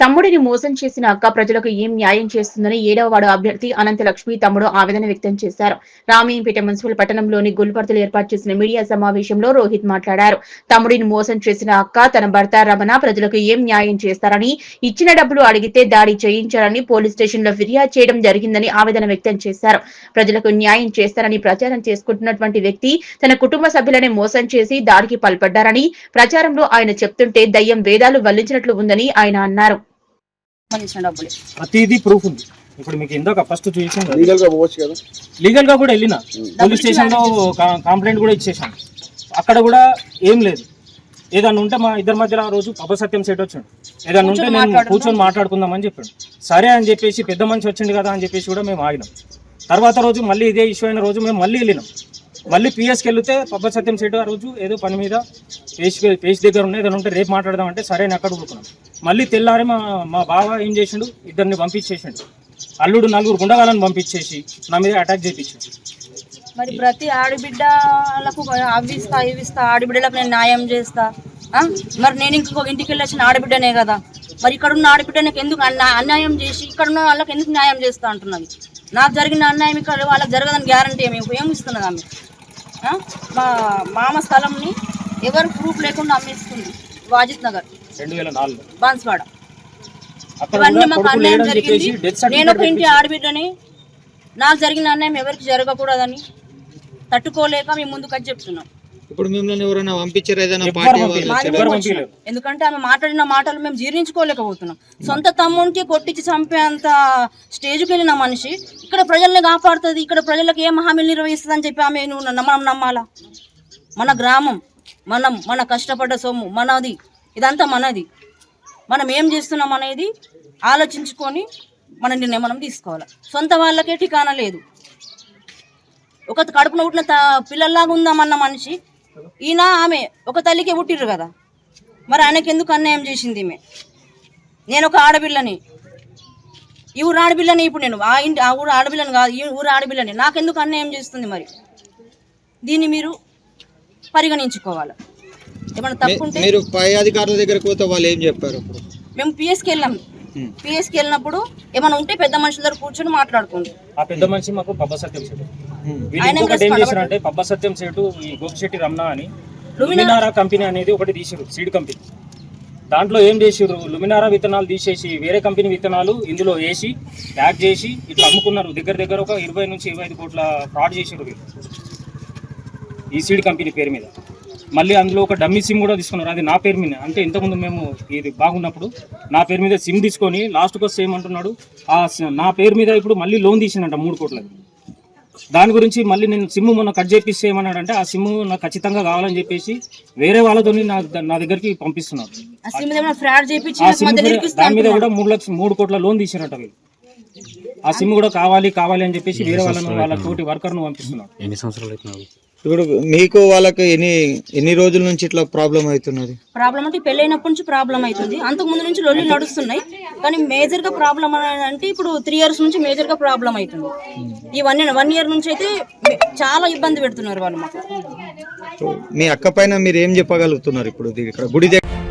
తమ్ముడిని మోసం చేసిన అక్క ప్రజలకు ఏం న్యాయం చేస్తుందని ఏడవ వాడు అభ్యర్థి అనంత లక్ష్మి తమ్ముడు ఆవేదన వ్యక్తం చేశారు. రామయ్యంపేట మున్సిపల్ పట్టణంలోని గుల్బర్తలు ఏర్పాటు చేసిన మీడియా సమావేశంలో రోహిత్ మాట్లాడారు. తమ్ముడిని మోసం చేసిన అక్క తన భర్త రమణ ప్రజలకు ఏం న్యాయం చేస్తారని ఇచ్చిన డబ్బులు అడిగితే దాడి చేయించారని పోలీస్ స్టేషన్లో ఫిర్యాదు చేయడం జరిగిందని ఆవేదన వ్యక్తం చేశారు. ప్రజలకు న్యాయం చేస్తారని ప్రచారం చేసుకుంటున్నటువంటి వ్యక్తి తన కుటుంబ సభ్యులనే మోసం చేసి దాడికి పాల్పడ్డారని ప్రచారంలో ఆయన చెప్తుంటే దయ్యం వేదాలు వల్లించినట్లు ఉందని ఆయన అన్నారు. సంబంధించిన డబ్బులు. ప్రతిదీ ప్రూఫ్ ఉంది. ఇప్పుడు మీకు ఇందాక ఫస్ట్ చూసాను లీగల్గా పోవచ్చు కదా? లీగల్గా కూడా వెళ్ళిన. పోలీస్ స్టేషన్లో కంప్లైంట్ కూడా ఇచ్చేసాను అక్కడ కూడా ఏం లేదు. ఏదన్నా ఉంటే మా ఇద్దరి మధ్యలో ఆ రోజు అపసత్యం సెట్ వచ్చాడు. ఏదన్నా ఉంటే కూర్చొని నేను మాట్లాడుకుందాం. కూర్చొని మాట్లాడుకుందామని చెప్పాడు. సరే అని చెప్పేసి పెద్ద మనిషి వచ్చింది కదా అని చెప్పేసి కూడా మేము ఆగినాం. తర్వాత రోజు మళ్ళీ ఇదే ఇష్యూ అయిన రోజు మేము మళ్ళీ వెళ్ళినాం. మళ్ళీ పిఎస్కి వెళ్తే పబ్బ సత్యం సెట్ ఆ రోజు ఏదో పని మీద పేజ్ పేజ్ దగ్గర ఉన్నాయి ఏదైనా ఉంటే రేపు మాట్లాడదాం అంటే సరే అని అక్కడ ఊరుకున్నాం. మళ్ళీ తెల్లారి మా మా బావ ఏం చేసిండు? ఇద్దరిని పంపించేసిండు. అల్లుడు నలుగురు గుండగాలను పంపించేసి నా మీద అటాక్ చేయించాడు మరి ప్రతి ఆడబిడ్డలకు అవి ఇస్తా ఇవి ఇస్తా ఆడబిడ్డలకు నేను న్యాయం చేస్తా మరి నేను ఇంకొక ఇంటికి వెళ్ళి వచ్చిన ఆడబిడ్డనే కదా. మరి ఇక్కడ ఉన్న ఆడబిడ్డనికి ఎందుకు అన్యాయం చేసి ఇక్కడ ఉన్న వాళ్ళకి ఎందుకు న్యాయం చేస్తా అంటున్నది? నాకు జరిగిన అన్యాయం ఇక్కడ వాళ్ళకి జరగదని గ్యారంటీ ఏమి? ఏమిస్తున్నది ఆమె? మా మామ స్థలంని ఎవరు ప్రూఫ్ లేకుండా అమ్మేస్తుంది? వాజిత్ నగర్. రెండు వేల నాలుగు. బాన్స్వాడ అక్కడ ఇవన్నీ కూడా మాకు అన్యాయం జరిగింది. నేను ఒక ఇంటి ఆడబిడ్డని నాకు జరిగిన అన్యాయం ఎవరికి జరగకూడదని తట్టుకోలేక మేము ముందుకు వచ్చి చెప్తున్నాం. ఇప్పుడు మిమ్మల్ని ఎవరైనా పంపించారు? ఏదైనా. ఎందుకంటే ఆమె మాట్లాడిన మాటలు మేము జీర్ణించుకోలేకపోతున్నాం. సొంత తమ్మునికి కొట్టించి చంపేంత స్టేజ్కి వెళ్ళిన మనిషి ఇక్కడ ప్రజల్ని కాపాడుతుంది ఇక్కడ ప్రజలకు ఏం హామీలు నిర్వహిస్తుంది అని చెప్పి ఆమె నువ్వు నమ్మ- నమ్మాలా? మన గ్రామం మనం మన కష్టపడ్డ సొమ్ము మనది ఇదంతా మనది. మనం ఏం చేస్తున్నాం అనేది ఆలోచించుకొని మన నిర్ణయం మనం తీసుకోవాలి. సొంత వాళ్ళకే ఠికానా లేదు. ఒక కడుపున పుట్టిన త- పిల్లల్లాగా ఉందామన్న మనిషి ఈయన ఆమె ఒక తల్లికే పుట్టిర్రు కదా. మరి ఆయనకి ఎందుకు అన్యాయం చేసింది ఈమె? నేను ఒక ఆడపిల్లని. ఈ ఊరు ఆడపిల్లని ఇప్పుడు నేను ఆ ఇంటి ఆ ఊరు ఆడపిల్లని కాదు ఈ ఊరు ఆడపిల్లని. నాకెందుకు అన్యాయం చేస్తుంది మరి? దీన్ని మీరు పరిగణించుకోవాలి. ఏమైనా తప్పుంటే మీరు పై అధికారుల దగ్గరకు పోతే వాళ్ళు ఏం చెప్పారు అప్పుడు? మేము పిఎస్కి వెళ్ళాం. పిఎస్కి వెళ్ళినప్పుడు ఏమైనా ఉంటే పెద్ద మనుషుల దగ్గర కూర్చొని మాట్లాడుకోండి. ఆ పెద్ద మనిషి మాకు పబ్బ సత్యం సేటు వీళ్ళు ఆయన ఇంకొకటి ఏం ఇంకా చేశారంటే పబ్బ సత్యం సేటు ఈ గోపిశెట్టి రమణ అని. లుమినారా కంపెనీ అనేది ఒకటి తీసిరు సీడ్ కంపెనీ. దాంట్లో ఏం చేసిర్రు లుమినారా విత్తనాలు తీసేసి వేరే కంపెనీ విత్తనాలు ఇందులో వేసి ప్యాక్ చేసి ఇట్లా అమ్ముకున్నారు. దగ్గర దగ్గర ఒక ఇరవై నుంచి ఇరవై ఐదు కోట్ల ఫ్రాడ్ చేసిర్రు ఈ సీడ్ కంపెనీ పేరు మీద. మళ్ళీ అందులో ఒక డమ్మీ సిమ్ కూడా తీసుకున్నారు. అది నా పేరు మీద. అంటే ఇంతకుముందు మేము ఇది బాగున్నప్పుడు నా పేరు మీద సిమ్ తీసుకొని లాస్ట్కి వస్తే ఏమంటున్నాడు? ఆ నా పేరు మీద ఇప్పుడు మళ్ళీ లోన్ తీసిండంట మూడు కోట్లది. దాని గురించి మళ్ళీ నేను సిమ్ మొన్న కట్ చేపిస్తే ఏమన్నాడంటే ఆ సిమ్ నాకు ఖచ్చితంగా కావాలని చెప్పేసి వేరే వాళ్ళతో నా నా దగ్గరికి పంపిస్తున్నారు. ఆ సిమ్ దాని మీద. కూడా మూడు లక్ష మూడు కోట్ల లోన్ తీసినట్టు వీళ్ళు. ఆ సిమ్ కూడా కావాలి కావాలి అని చెప్పేసి వేరే వాళ్ళను వాళ్ళ తోటి వర్కర్ను పంపిస్తున్నారు. ఎన్ని సంవత్సరాలు ఇప్పుడు మీకు వాళ్ళకి ఎన్ని ఎన్ని రోజుల నుంచి ఇట్లా ప్రాబ్లం అవుతున్నది? ప్రాబ్లం అంటే పెళ్ళైనప్పటి నుంచి ప్రాబ్లం అవుతుంది. అంతకు ముందు నుంచి లొల్లి నడుస్తున్నాయి. కానీ మేజర్గా ప్రాబ్లం అంటే ఇప్పుడు త్రీ ఇయర్స్ నుంచి మేజర్గా ప్రాబ్లం అవుతుంది. ఈ వన్ వన్ ఇయర్ నుంచి అయితే చాలా ఇబ్బంది పెడుతున్నారు వాళ్ళు మాకు. మీ అక్క పైన మీరు ఏం చెప్పగలుగుతున్నారు ఇప్పుడు? ఇక్కడ గుడి దగ్గర